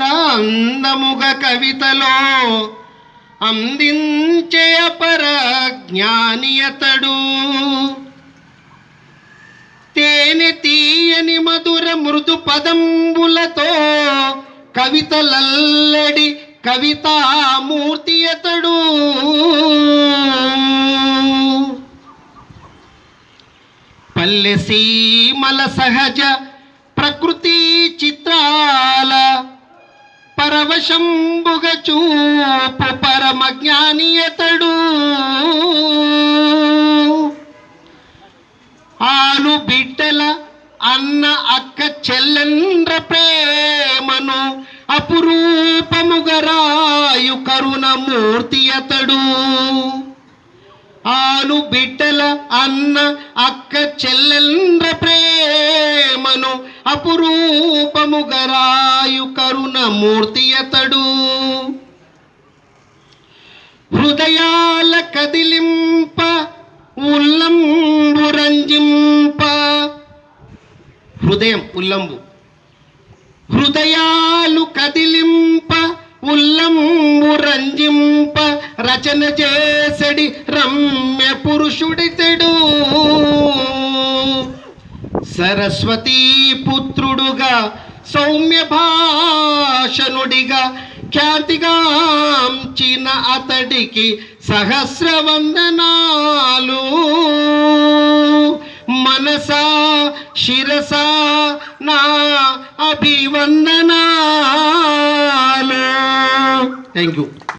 అక్షరామృతధారాందముగ కవితలో అందించే అపర జ్ఞానియతడు. తేనె తీయని మధుర మృదు పదంబులతో కవితలల్లడి కవితామూర్తి అతడు పల్లె సీమల సహజ ప్రకృతి చిత్రాల పరవశంబుగ చూపు పరమ జ్ఞాని అతడు. ఆలు బిడ్డల అన్న అక్క చెల్లెండ్ర ప్రేమను అపురూపముగరాయు కరుణ మూర్తి అతడు. ఆలు బిడ్డల అన్న అక్క చెల్లెండ్ర ప్రేమ అపురూపముగరాయు కరుణ మూర్తి అతడు. హృదయాల కదిలింప ఉల్లంబు రంజింప హృదయం ఉల్లంబు. హృదయాలు కదిలింప ఉల్లంబు రంజింప రచన చేసడి రమ్య పురుషుడితడు. సరస్వతీ సౌమ్య భాషనుడిగా ఖ్యాతిగాంచిన అతడికి సహస్ర వందనాలు మనసా శిరస నా అభివందనాలు. Thank you